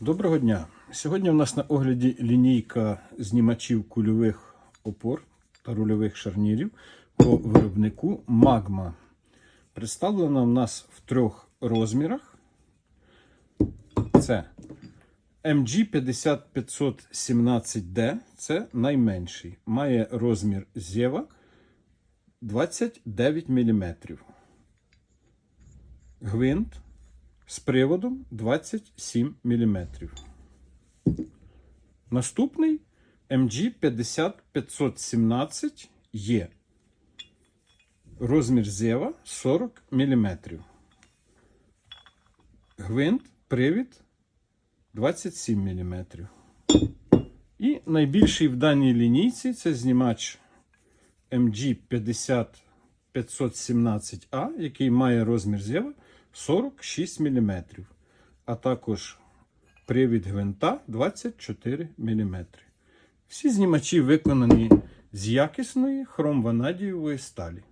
Доброго дня! Сьогодні у нас на огляді лінійка знімачів кульових опор та рульових шарнірів по виробнику Magma. Представлена в нас в трьох розмірах. Це MG50517D, це найменший. Має розмір зєва 29 мм. Гвинт з приводом 27 мм. Наступний MG50517 є. Розмір зєва 40 мм. Гвинт, привід 27 мм. І найбільший в даній лінійці це знімач MG50517A, який має розмір зєва 46 мм, а також привід гвинта 24 мм. Всі знімачі виконані з якісної хромванадієвої сталі.